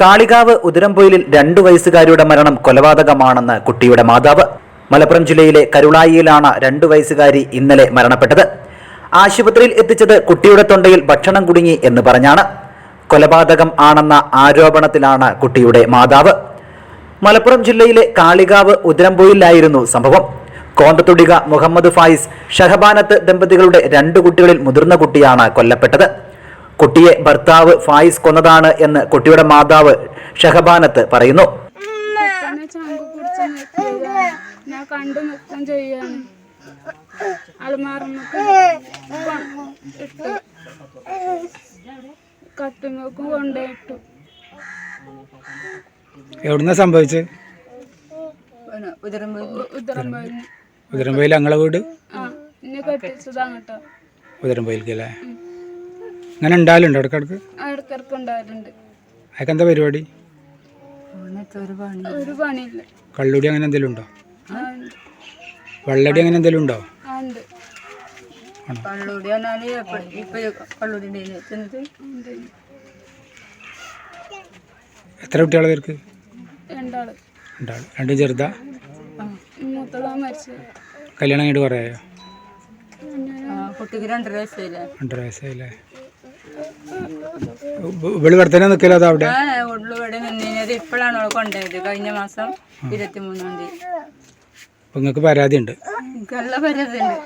കാളികാവ് ഉതിരംപൊയിലിൽ രണ്ടു വയസ്സുകാരിയുടെ മരണം കൊലപാതകമാണെന്ന് കുട്ടിയുടെ മാതാവ്. മലപ്പുറം ജില്ലയിലെ കരുളായിയിലാണ് രണ്ടു വയസ്സുകാരി ഇന്നലെ മരണപ്പെട്ടത്. ആശുപത്രിയിൽ എത്തിച്ചത് കുട്ടിയുടെ തൊണ്ടയിൽ ഭക്ഷണം കുടുങ്ങി എന്ന് പറഞ്ഞാണ്. കൊലപാതകം ആണെന്ന ആരോപണത്തിലാണ് കുട്ടിയുടെ മാതാവ്. മലപ്പുറം ജില്ലയിലെ കാളികാവ് ഉതിരംപൊയിലായിരുന്നു സംഭവം. കോന്തത്തുടിക മുഹമ്മദ് ഫായിസ് ഷഹബാനത്ത് ദമ്പതികളുടെ രണ്ട് കുട്ടികളിൽ മുതിർന്ന കുട്ടിയാണ് കൊല്ലപ്പെട്ടത്. കുട്ടിയെ ഭർത്താവ് ഫായിസ് കൊന്നതാണ് എന്ന് കുട്ടിയുടെ മാതാവ് ഷഹബാനത്ത് പറയുന്നു. ഞാൻ കണ്ടു ചെയ്യാണ് ഇട്ടു കട്ടുങ്ങൾക്കും കൊണ്ടുപോയിട്ടു എവിടുന്നാ സംഭവിച്ചത് ഉത്തരമ്പതിന് ഉദരമ്പയിൽ അങ്ങളെ വീട്? ആ ഇന്നെ കെട്ടിച്ചതാണ് കേട്ടോ. ഉദരമ്പയിലേക്ക് അല്ലേ അങ്ങനെ ഉണ്ടാവലുണ്ടോ ഇടക്കിടക്ക് ഇടക്കിടക്ക് അതൊക്കെ എന്താ പരിപാടി? ഒരു പണിയില്ല. കള്ളുടി അങ്ങനെ എന്തെങ്കിലും ഉണ്ടോ. വെള്ളടി അങ്ങനെ എന്തെങ്കിലും ഉണ്ടോ? കള്ളൂടി എത്ര കുട്ടികളെ പേർക്ക് രണ്ടും ചെറുതാ? കല്യാണം കഴിഞ്ഞിട്ട് കുറേ ആയോ? ആ, കുട്ടിക്ക് രണ്ടര വയസ്സായില്ലേ? രണ്ടര വയസ്സായില്ലേ? നിക്കലോ തന്നെ നിൽക്കലോ അതോ അവിടെ? ഞാൻ ഉള്ളു ഇവിടെ നിന്നത് ഇപ്പോഴാണ് അവൾ കൊണ്ടുപോയത് കഴിഞ്ഞ മാസം ഇരുപത്തി മൂന്നാം തീയതി. അപ്പൊ നിങ്ങൾക്ക് പരാതി ഉണ്ട് നല്ല പരാതി ഉണ്ട്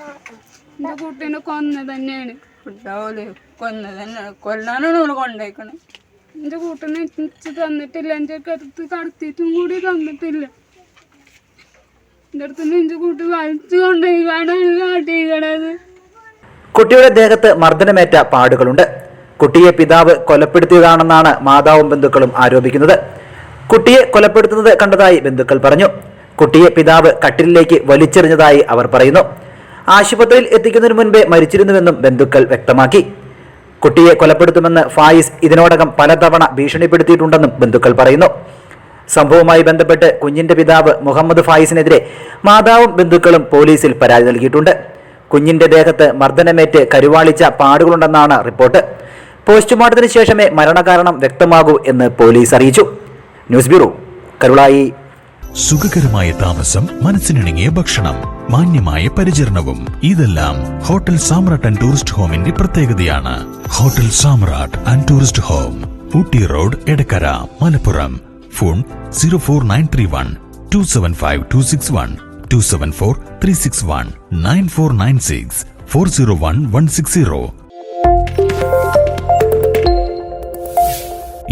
എന്റെ കുട്ടീനെ കൊന്ന തന്നെയാണ്. കുട്ടാവൽ കൊന്ന തന്നെ. കൊല്ലാനാണ് അവൾ കൊണ്ടുപോയിക്കണത് എന്റെ കൂട്ടിനെ എനിക്ക് തന്നിട്ടില്ല. എന്റെ അടുത്ത് കടത്തിയിട്ടും കൂടി തന്നിട്ടില്ല. എന്റെ അടുത്ത് എന്റെ കൂട്ടി വലിച്ചു കുട്ടിയുടെ ദേഹത്ത് മർദ്ദനമേറ്റ പാടുകളുണ്ട്. കുട്ടിയെ പിതാവ് കൊലപ്പെടുത്തിയതാണെന്നാണ് മാതാവും ബന്ധുക്കളും ആരോപിക്കുന്നത്. കുട്ടിയെ കൊലപ്പെടുത്തുന്നത് കണ്ടതായി ബന്ധുക്കൾ പറഞ്ഞു. കുട്ടിയെ പിതാവ് കട്ടിലിലേക്ക് വലിച്ചെറിഞ്ഞതായി അവർ പറയുന്നു. ആശുപത്രിയിൽ എത്തിക്കുന്നതിന് മുൻപേ മരിച്ചിരുന്നുവെന്നും ബന്ധുക്കൾ വ്യക്തമാക്കി. കുട്ടിയെ കൊലപ്പെടുത്തുമെന്ന് ഫായിസ് ഇതിനോടകം പലതവണ ഭീഷണിപ്പെടുത്തിയിട്ടുണ്ടെന്നും ബന്ധുക്കൾ പറയുന്നു. സംഭവവുമായി ബന്ധപ്പെട്ട് കുഞ്ഞിന്റെ പിതാവ് മുഹമ്മദ് ഫായിസിനെതിരെ മാതാവും ബന്ധുക്കളും പോലീസിൽ പരാതി നൽകിയിട്ടുണ്ട്. കുഞ്ഞിന്റെ ദേഹത്ത് മർദ്ദനമേറ്റ് കരുവാളിച്ച പാടുകളുണ്ടെന്നാണ് റിപ്പോർട്ട്. പോസ്റ്റ്മോർട്ടത്തിന് ശേഷമേ മരണകാരണം വ്യക്തമാകൂ എന്ന് പോലീസ് അറിയിച്ചു. News bureau Karulayi. സുഖകരമായ താമസം മനസ്സിനിണങ്ങിയ ഭക്ഷണം മാന്യമായ പരിചരണവും ഇതെല്ലാം ഹോട്ടൽ സാമ്രാട്ട് ആൻഡ് ടൂറിസ്റ്റ് ഹോമിന്റെ പ്രത്യേകതയാണ്. Hotel Samrat and tourist home Ooty road Edakkara Malappuram. Phone zero four nine three one two seven five two six one two seven four three six one nine four nine six four zero one one six zero.